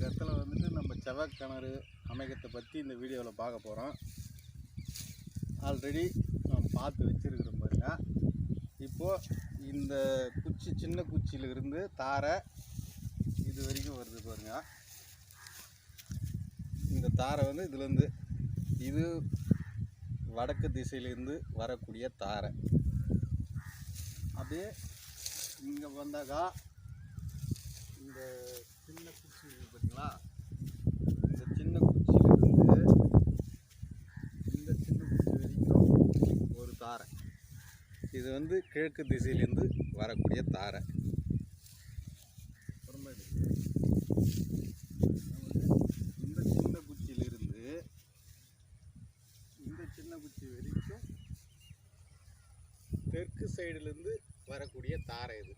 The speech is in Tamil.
இந்த இடத்துல வந்துட்டு நம்ம செவ்வாய் கிணறு அமைக்கத்தை பற்றி இந்த வீடியோவில் பார்க்க போகிறோம் ஆல்ரெடி நம்ம பார்த்து வச்சுருக்கிறோம் பாருங்க. இப்போது இந்த குச்சி சின்ன குச்சியிலிருந்து தாரை இது வரைக்கும் வருது பாருங்க. இந்த தாரை வந்து இதுலேருந்து இது வடக்கு திசையிலேருந்து வரக்கூடிய தாரை. அப்படியே இங்கே வந்தாக்கா இந்த சின்ன குச்சி இருக்கு பார்த்தீங்களா இந்த சின்ன குச்சியிலிருந்து இந்த சின்ன குச்சி வரைக்கும் ஒரு தாரை இது வந்து கிழக்கு திசையிலேருந்து வரக்கூடிய தாரை. இந்த சின்ன குச்சியிலிருந்து இந்த சின்ன குச்சி வரைக்கும் தெற்கு சைடுலேருந்து வரக்கூடிய தாரை இது.